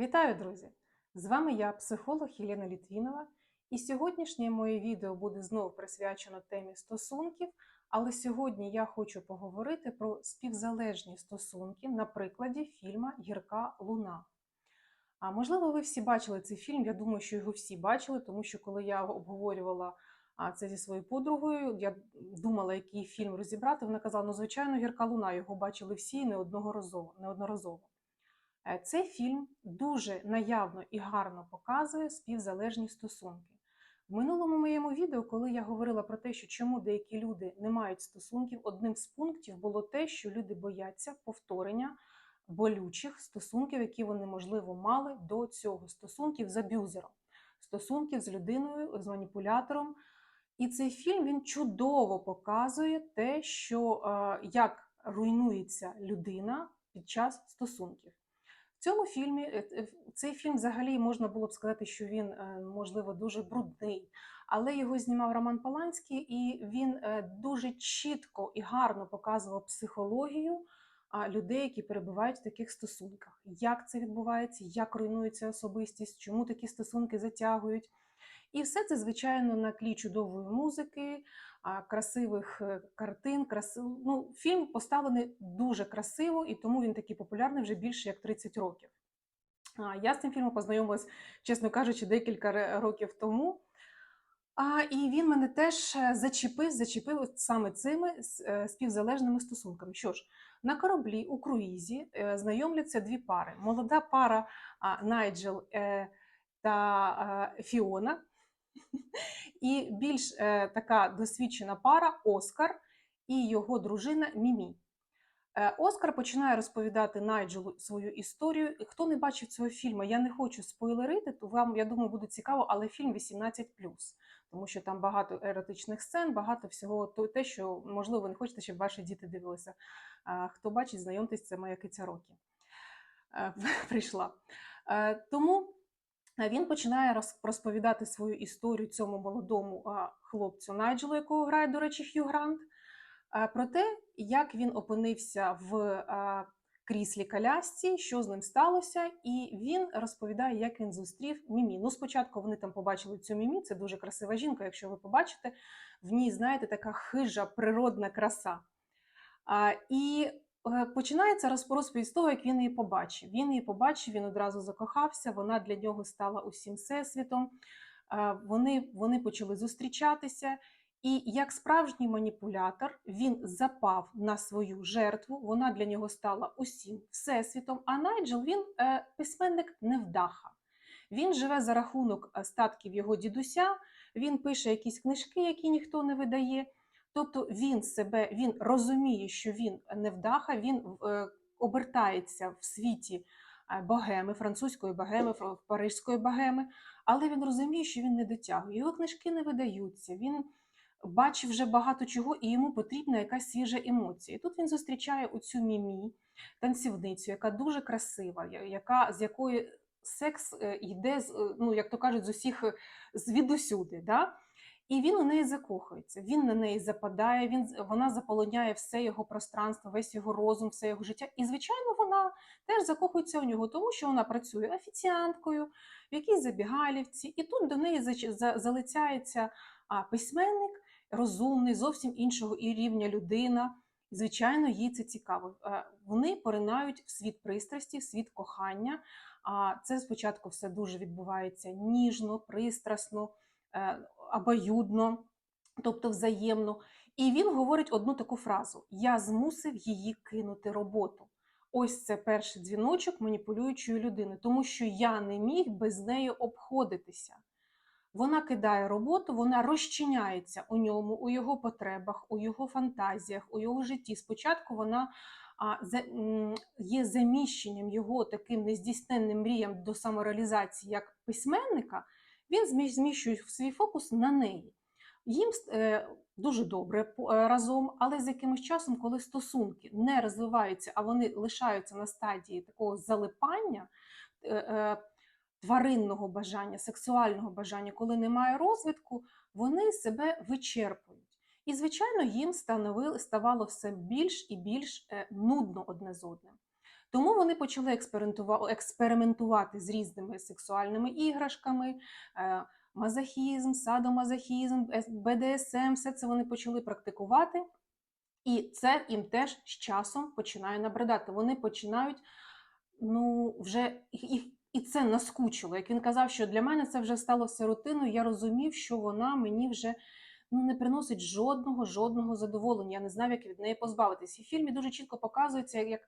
Вітаю, друзі! З вами я, психолог Єлена Літвінова, і сьогоднішнє моє відео буде знову присвячено темі стосунків. Але сьогодні я хочу поговорити про співзалежні стосунки на прикладі фільма Гірка Луна. А можливо, ви всі бачили цей фільм. Я думаю, що його всі бачили, тому що коли я обговорювала це зі своєю подругою, я думала, який фільм розібрати. Вона казала: ну, звичайно, гірка луна його бачили всі неодноразово. неодноразово. Е, Цей фільм дуже наявно і гарно показує співзалежні стосунки. В минулому моєму відео, коли я говорила про те, що чому деякі люди не мають стосунків, одним з пунктів було те, що люди бояться повторення болючих стосунків, які вони, можливо, мали до цього, стосунків з аб'юзером, стосунків з людиною, з маніпулятором. І цей фільм він чудово показує те, що е, як руйнується людина під час стосунків. Цьому фільмі е, е, цей фільм взагалі можна було б сказати, що він е, можливо дуже брудний, але його знімав Роман Паланський, і він дуже чітко і гарно показував психологію людей, які перебувають в таких стосунках. Як це відбувається, як руйнується особистість, чому такі стосунки затягують. І все це, звичайно, на тлі чудової музики, красивих е, картин. Краси... Ну, фільм поставлений дуже красиво, і тому він такий популярний вже більше як 30 років. Я з цим фільмом познайомилась, чесно кажучи, декілька років тому. А, і він мене теж е, зачепив, зачепив саме цими е, співзалежними стосунками. Що ж, на кораблі у круїзі знайомляться дві пари: молода пара Найджел та Фіона, і більш е, така досвідчена пара Оскар і його дружина Мімі. Е, Оскар починає розповідати Найджелу свою історію. Хто не бачив цього фільму, я не хочу спойлерити, то вам, я думаю, буде цікаво, але фільм 18+, тому що там багато еротичних сцен, багато всього то- те, що, можливо, не хочете, щоб ваші діти дивилися. Е, Хто бачить, знайомтесь, це моя киця Рокі е, прийшла. Е, Тому він починає розповідати свою історію цьому молодому хлопцю Найджелу, якого грає, до речі, Хью Грант, про те, як він опинився в кріслі колясці, що з ним сталося, і він розповідає, як він зустрів Мімі. Ну, спочатку вони там побачили цю Мімі, це дуже красива жінка, якщо ви побачите, в ній, знаєте, така хижа природна краса. А, і е, починається розп- розповідь з того, як він її побачив. Він її побачив, він одразу закохався, вона для нього стала усім всесвітом. Вони, вони почали зустрічатися. І як справжній маніпулятор він запав на свою жертву. Вона для нього стала усім всесвітом. А Найджел він е, письменник невдаха. Він живе за рахунок е, статків його дідуся. Він пише якісь книжки, які ніхто не видає. Тобто він себе він розуміє, що він невдаха, він е, обертається в світі е, богеми, французької богеми, парижської богеми, але він розуміє, що він не дотягує. Його книжки не видаються. Він бачив вже багато чого, і йому потрібна якась свіжа емоція. Тут він зустрічає оцю мімі, танцівницю, яка дуже красива, яка з якої секс е, йде ну як то кажуть, з усіх звідусюди. Да? І він у неї закохується, він на неї западає, він, вона заполоняє все його пространство, весь його розум, все його життя. І, звичайно, вона теж закохується у нього, тому що вона працює офіціанткою в якійсь забігалівці, і тут до неї залицяється письменник, розумний, зовсім іншого і рівня людина. Звичайно, їй це цікаво. Вони поринають в світ пристрасті, в світ кохання. А це спочатку все дуже відбувається ніжно, пристрасно, е, обоюдно, тобто взаємно. І він говорить одну таку фразу: Я змусив її кинути роботу. Ось це перший дзвіночок маніпулюючої людини, тому що я не міг без неї обходитися. Вона кидає роботу, вона розчиняється у ньому, у його потребах, у його фантазіях, у його житті. Спочатку вона є заміщенням його таким нездійсненним мріям до самореалізації як письменника, він зміщує свій фокус на неї. Їм е, дуже добре е, разом, але з якимось часом, коли стосунки не розвиваються, а вони лишаються на стадії такого залипання. е, тваринного бажання, сексуального бажання, коли немає розвитку, вони себе вичерпують. І, звичайно, їм ставало все більш і більш нудно одне з одним. Тому вони почали експериментувати з різними сексуальними іграшками, е, мазохізм, садомазохізм, БДСМ, все це вони почали практикувати. І це їм теж з часом починає набридати. Вони починають, ну, вже їх, і це наскучило. Як він казав, що для мене це вже стало все рутиною, я розумів, що вона мені вже ну, не приносить жодного, жодного задоволення. Я не знав, як від неї позбавитись. І в фільмі дуже чітко показується, як,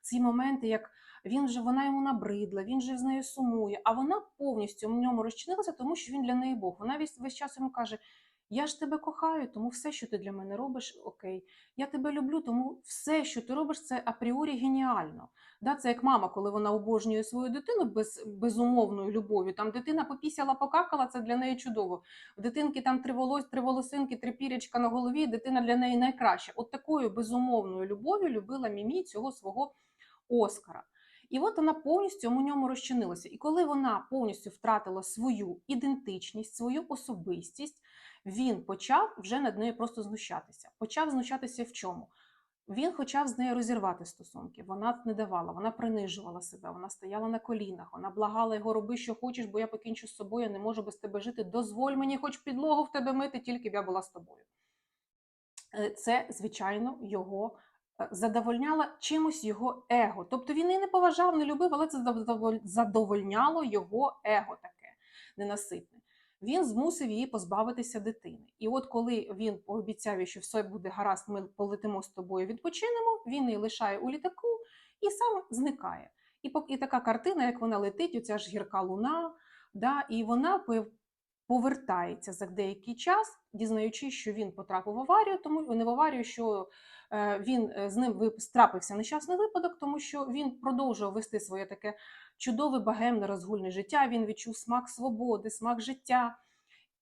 ці моменти, як він вже вона йому набридла, він же з нею сумує, а вона повністю в ньому розчинилася, тому що він для неї Бог. Вона весь, весь час йому каже: Я ж тебе кохаю, тому все, що ти для мене робиш, окей. Я тебе люблю, тому все, що ти робиш, це апріорі геніально. Да, це як мама, коли вона обожнює свою дитину без безумовною любов'ю. Там дитина попісяла, покакала, це для неї чудово. В дитинки там три волос, три волосинки, три пірячка на голові. Дитина для неї найкраща. От такою безумовною любов'ю любила Мімі цього свого Оскара. І от вона повністю у ньому розчинилася. І коли вона повністю втратила свою ідентичність, свою особистість, він почав вже над нею просто знущатися. Почав знущатися в чому? Він почав з нею розірвати стосунки. Вона не давала, вона принижувала себе, вона стояла на колінах, вона благала його, роби, що хочеш, бо я покінчу з собою, я не можу без тебе жити. Дозволь мені, хоч підлогу в тебе мити, тільки б я була з тобою. Е, Це, звичайно, його е, задовольняло чимось його его. Тобто він її не поважав, не любив, але це задовольняло його его таке ненаситне. Він змусив її позбавитися дитини. І от коли він пообіцяв, що все буде гаразд, ми полетимо з тобою, відпочинемо, він її лишає у літаку і сам зникає. І, і така картина, як вона летить, оця ж гірка луна, да, і вона повертається за деякий час, дізнаючись, що він потрапив в аварію, тому не в аварію, що е, він е, з ним трапився нещасний випадок, тому що він продовжував вести своє таке чудове багемне розгульне життя. Він відчув смак свободи, смак життя.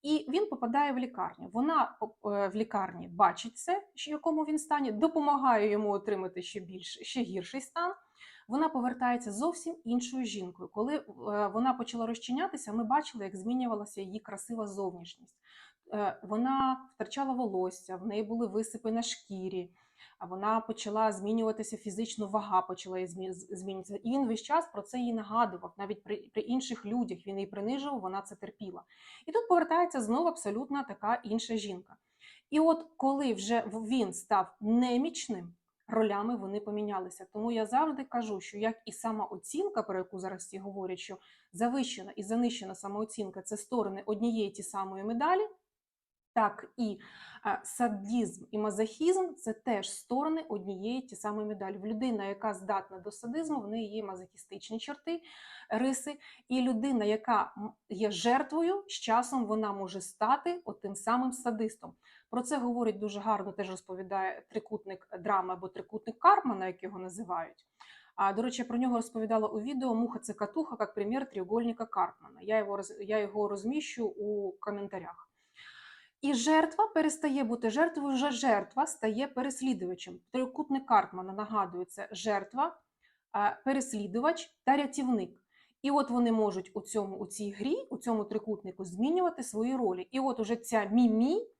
І він попадає в лікарню. Вона е, в лікарні бачить це, в якому він стані, допомагає йому отримати ще більш ще гірший стан. Вона повертається зовсім іншою жінкою. Коли е, вона почала розчинятися, ми бачили, як змінювалася її красива зовнішність. Е, Вона втрачала волосся, в неї були висипи на шкірі, а вона почала змінюватися фізично, вага почала змінюватися. І він весь час про це їй нагадував. Навіть при, при інших людях він її принижував, вона це терпіла. І тут повертається знову абсолютно така інша жінка. І от коли вже він став немічним, ролями вони помінялися. Тому я завжди кажу, що як і самооцінка, про яку зараз всі говорять, що завищена і занищена самооцінка це сторони однієї ті самої медалі, так і е, садізм і мазохізм це теж сторони однієї ті самої медалі. Людина, яка здатна до садизму, в неї є мазохістичні черти, риси, і людина, яка є жертвою, з часом вона може стати отим самим садистом. Про це говорить дуже гарно, теж розповідає трикутник драми або трикутник Карпмана, як його називають. А, до речі, про нього розповідала у відео Муха це катуха як примір треугольника Карпмана. Я його, я його розміщу у коментарях. І жертва перестає бути жертвою, вже жертва стає переслідувачем. Трикутник Карпмана нагадує, це жертва, переслідувач та рятівник. І от вони можуть у цьому у цій грі, у цьому трикутнику змінювати свої ролі. І от уже ця мімі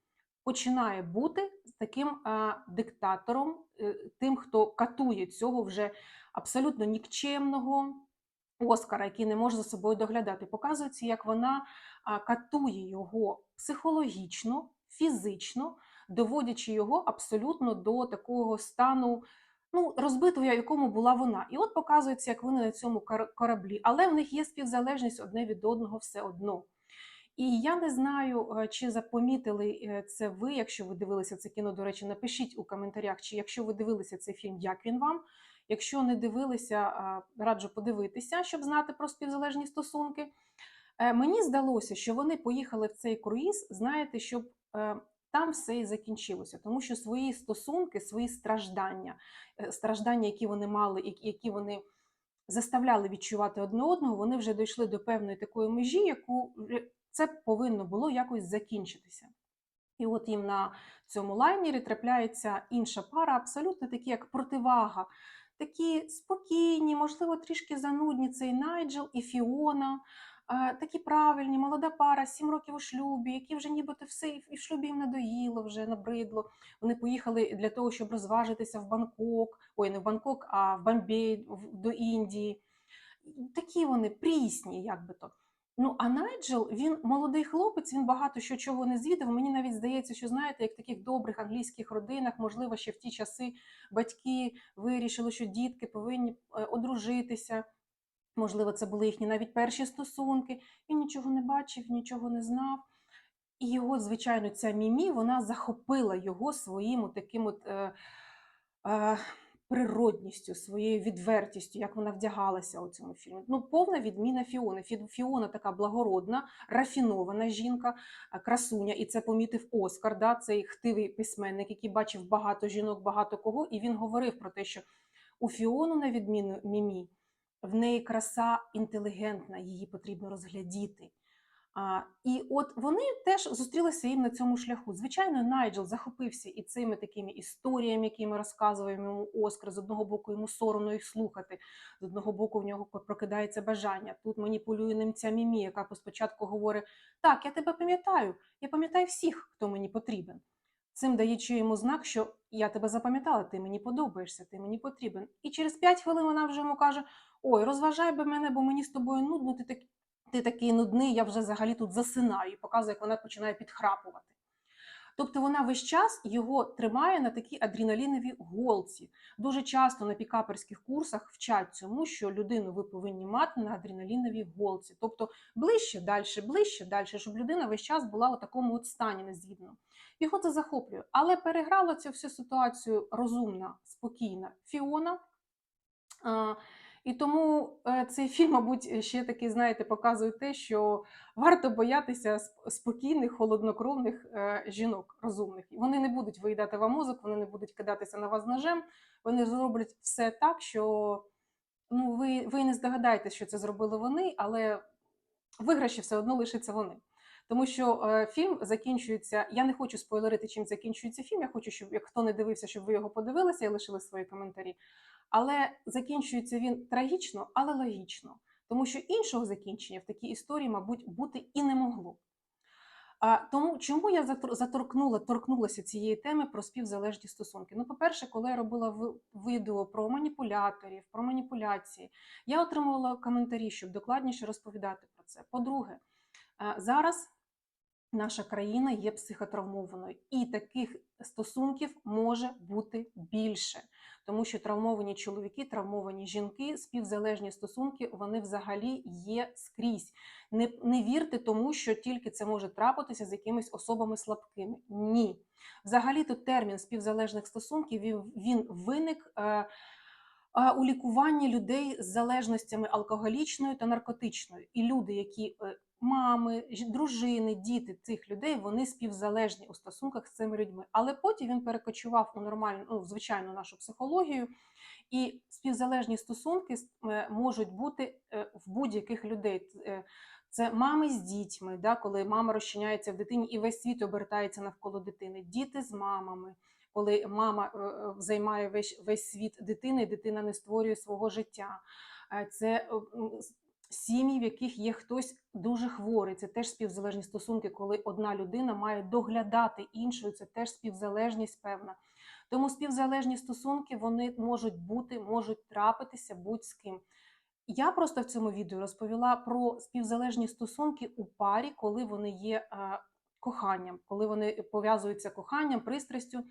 починає бути таким а, диктатором, е, тим, хто катує цього вже абсолютно нікчемного Оскара, який не може за собою доглядати. Показується, як вона катує його психологічно, фізично, доводячи його абсолютно до такого стану. Ну, розбитого, в якому була вона. І от показується, як вони на цьому кор- кораблі. Але в них є співзалежність одне від одного все одно. І я не знаю, е, чи запомітили е, це ви, якщо ви дивилися це кіно. До речі, напишіть у коментарях, чи якщо ви дивилися цей фільм, як він вам. Якщо не дивилися, раджу подивитися, щоб знати про співзалежні стосунки. Е, Мені здалося, що вони поїхали в цей круїз, знаєте, щоб там все і закінчилося, тому що свої стосунки, свої страждання, страждання, які вони мали, які вони заставляли відчувати одне одного, вони вже дійшли до певної такої межі, яку це повинно було якось закінчитися. І от їм на цьому лайнері трапляється інша пара, абсолютно такі, як противага такі спокійні, можливо, трішки занудні. Цей Найджел і Фіона. Такі правильні, молода пара, сім років у шлюбі, які вже нібито все і в шлюбі їм надоїло, вже набридло. Вони поїхали для того, щоб розважитися в Бангкок, ой, не в Бангкок, а в Бомбей, до Індії. Такі вони прісні, як би то. Ну, а Найджел, він молодий хлопець, він багато що чого не звідав. Мені навіть здається, що знаєте, як в таких добрих англійських родинах, можливо, ще в ті часи батьки вирішили, що дітки повинні е, одружитися. Можливо, це були їхні навіть перші стосунки. Він нічого не бачив, нічого не знав. І його, звичайно, ця Мімі, вона захопила його своїм таким от. Е, е, природністю, своєю відвертістю, як вона вдягалася у цьому фільмі. Ну, повна відміна Фіони. Фі- Фіона така благородна, рафінована жінка, красуня, і це помітив Оскар, да, цей хтивий письменник, який бачив багато жінок, багато кого, і він говорив про те, що у Фіону, на відміну Мімі, в неї краса інтелігентна, її потрібно розглядіти. А, і от вони теж зустрілися їм на цьому шляху. Звичайно, Найджел захопився і цими такими історіями, якими розказує йому Оскар. З одного боку, йому соромно їх слухати, з одного боку, в нього прокидається бажання. Тут маніпулює ним ця мімі, яка спочатку говорить: Так, я тебе пам'ятаю, я пам'ятаю всіх, хто мені потрібен. Цим даючи йому знак, що я тебе запам'ятала, ти мені подобаєшся, ти мені потрібен. І через п'ять хвилин вона вже йому каже: Ой, розважай би мене, бо мені з тобою нудно, ти так ти такий нудний, я вже взагалі тут засинаю, і показує, як вона починає підхрапувати. Тобто вона весь час його тримає на такій адреналіновій голці. Дуже часто на пікаперських курсах вчать цьому, що людину ви повинні мати на адреналіновій голці. Тобто ближче, далі, ближче, далі, щоб людина весь час була у такому от стані незвідному. Його це захоплює. Але переграла цю всю ситуацію розумна, спокійна Фіона. І тому е, цей фільм, мабуть, ще таки, знаєте, показує те, що варто боятися спокійних, холоднокровних е, жінок розумних. Вони не будуть виїдати вам мозок, вони не будуть кидатися на вас ножем. Вони зроблять все так, що ну, ви, ви не здогадаєтесь, що це зробили вони, але виграші все одно лишаться вони. Тому що е, фільм закінчується. Я не хочу спойлерити, чим закінчується фільм. Я хочу, щоб як хто не дивився, щоб ви його подивилися і лишили свої коментарі. Але закінчується він трагічно, але логічно, тому що іншого закінчення в такій історії, мабуть, бути і не могло. А, тому чому я заторкнула, торкнулася цієї теми про співзалежні стосунки? Ну, по-перше, коли я робила відео про маніпуляторів, про маніпуляції, я отримувала коментарі, щоб докладніше розповідати про це. По-друге, зараз наша країна є психотравмованою, і таких стосунків може бути більше, тому що травмовані чоловіки, травмовані жінки, співзалежні стосунки вони взагалі є скрізь. Не, не вірте тому, що тільки це може трапитися з якимись особами слабкими. Ні. Взагалі, то термін співзалежних стосунків він, виник. Е, у лікуванні людей з залежностями алкоголічною та наркотичною. І люди, які е, мами, дружини, діти цих людей, вони співзалежні у стосунках з цими людьми. Але потім він перекочував у нормальну, ну, звичайну нашу психологію. І співзалежні стосунки е, можуть бути е, в будь-яких людей. Е, Це мами з дітьми, да, коли мама розчиняється в дитині і весь світ обертається навколо дитини, діти з мамами, коли мама займає весь, весь світ дитини, дитина не створює свого життя. Це сім'ї, в яких є хтось дуже хворий. Це теж співзалежні стосунки, коли одна людина має доглядати іншою. Це теж співзалежність певна. Тому співзалежні стосунки вони можуть бути, можуть трапитися будь з ким. Я просто в цьому відео розповіла про співзалежні стосунки у парі, коли вони є коханням, коли вони пов'язуються коханням, пристрастю.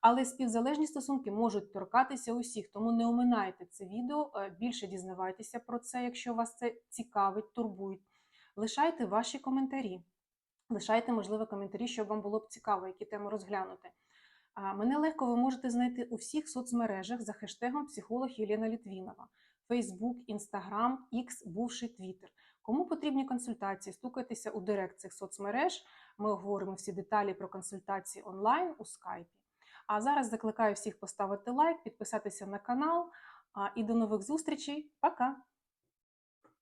Але співзалежні стосунки можуть торкатися усіх, тому не оминайте це відео. е, Більше дізнавайтеся про це, якщо вас це цікавить, турбують. Лишайте ваші коментарі. Лишайте, можливо, коментарі, щоб вам було б цікаво, які теми розглянути. Мене легко ви можете знайти у всіх соцмережах за хештегом психолог Єлена Літвінова. Facebook, Instagram, X, бувший Twitter. Кому потрібні консультації, стукайтеся у директ цих соцмереж. Ми оговоримо всі деталі про консультації онлайн у скайпі. А зараз закликаю всіх поставити лайк, підписатися на канал. І до нових зустрічей. Пока!